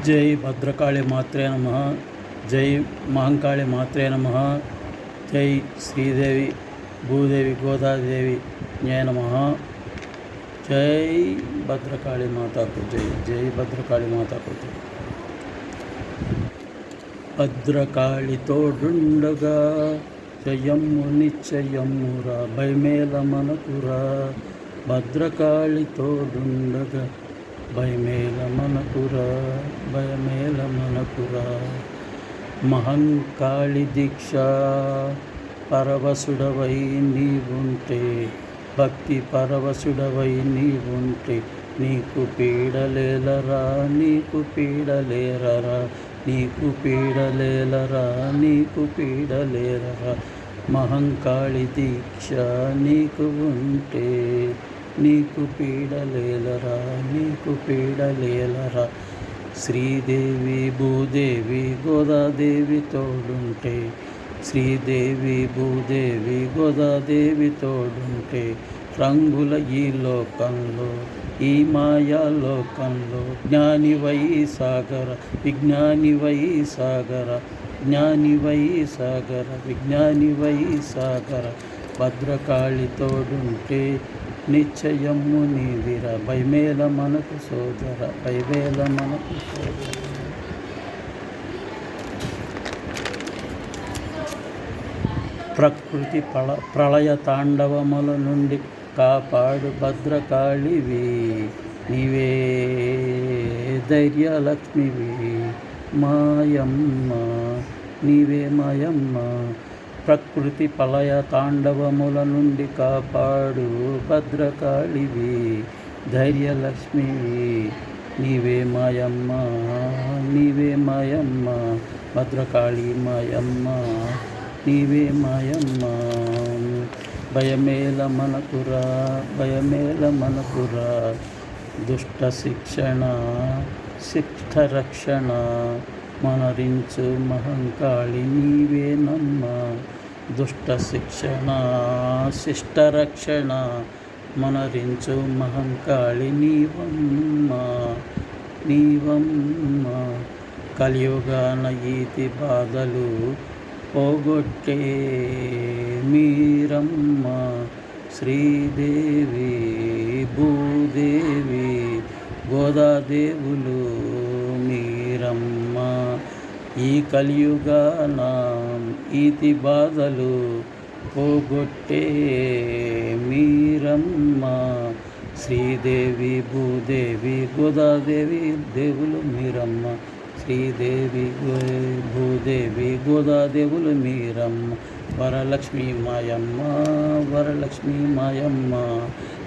జై భద్రకాళి మాత్రే నమ జై మహంకాళి మాత్రే నమ జై శ్రీదేవి భూదేవి గోదాదేవి న్యాయ నమ జై భద్రకాళి మాతాకు జై జై భద్రకాళి మాతాకు జై భద్రకాళి తోడుండగా జయమ్ము నిశ్చయమ్మురా భయమేల మనకురా భద్రకాళితోడుండగా భయమేల మనకురా భయమేల మనకురా మహంకాళి దీక్ష పరవశుడవై నీవుంటే భక్తి పరవశుడవై నీవుంటే నీకు పీడలేలరా నీకు పీడలేరరా. నీకు పీడలేలరా నీకు పీడలేరరా. మహంకాళి దీక్ష నీకు ఉంటే నీకు పీడలేలరా నీకు పీడలేలరా శ్రీదేవి భూదేవి గోదాదేవి తోడుంటే. శ్రీదేవి భూదేవి గోదాదేవి తోడుంటే. రంగుల ఈ లోకంలో ఈ మాయాలోకంలో జ్ఞాని వై సాగర విజ్ఞాని వై సాగర జ్ఞాని వై సాగర విజ్ఞాని వై సాగర. భద్రకాళి తోడుంటే నిశ్చయము నీదిర భయమేల మనకు సోదర భయమేల మనకు సోదర. ప్రకృతి ప్రళ ప్రళయ తాండవముల నుండి కాపాడు భద్రకాళివి. నీవే ధైర్యలక్ష్మివి. మాయమ్మ నీవే మాయమ్మ. ప్రకృతి పలయ తాండవముల నుండి కాపాడు భద్రకాళివి ధైర్యలక్ష్మివి నీవే మాయమ్మ నీవే మాయమ్మ భద్రకాళి మాయమ్మ నీవే మాయమ్మ. భయమేల మనకురా భయమేల మనకురా దుష్ట శిక్షణ శిక్ష రక్షణ. మనరించు మహంకాళి నీవే నమ్మ. దుష్టశిక్షణ శిష్ట రక్షణ మనరించు మహంకాళి నీవమ్మ నీవమ్మ. కలియుగాన ఈతి బాధలు పోగొట్టే మీరమ్మ. శ్రీదేవి భూదేవి గోదాదేవులు మీరమ్మ. ఈ కలియుగాన ఈతి బాధలు పోగొట్టే మీరమ్మ. శ్రీదేవి భూదేవి గోదాదేవి దేవులు మీరమ్మ. శ్రీదేవి భూదేవి గోదాదేవులు మీరమ్మ. వరలక్ష్మి మాయమ్మ వరలక్ష్మి మాయమ్మ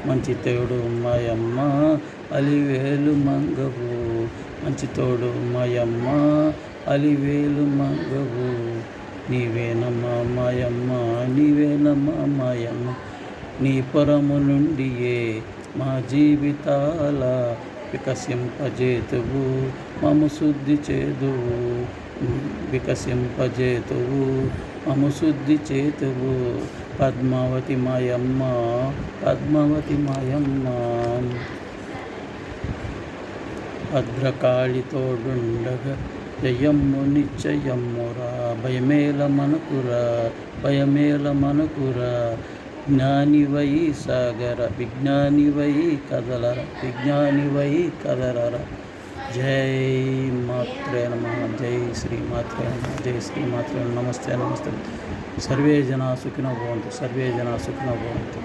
మంచి తోడు మాయమ్మ అలివేలు మంగవు మంచి తోడు మాయమ్మ అలివేలు మంగవు. నీవేనమ్మా మాయమ్మ నీవేనమ్మా మాయమ్మ నీ పురము నుండియే మా జీవితాల వికసింపజేతువు మము శుద్ధి చేదువు వికసింపజేతువు. మముశుద్ధి చేతువు. పద్మావతి మాయమ్మ పద్మావతి మాయమ్మ. భద్రకాళితోడుండగ జయమ్ము నిశ్చయమ్మురా. భయమేల మనకురా భయమేల మనకురా. జ్ఞానివై సాగర విజ్ఞానివై కదలర విజ్ఞాని వై కదలర. జై మాత్రే నమ జై శ్రీ మాత్రే నమ జై శ్రీ మాత్రే నమస్తే నమస్తే. సర్వే జనా సుఖినో భవంతు సర్వే జనా సుఖినో భవంతు.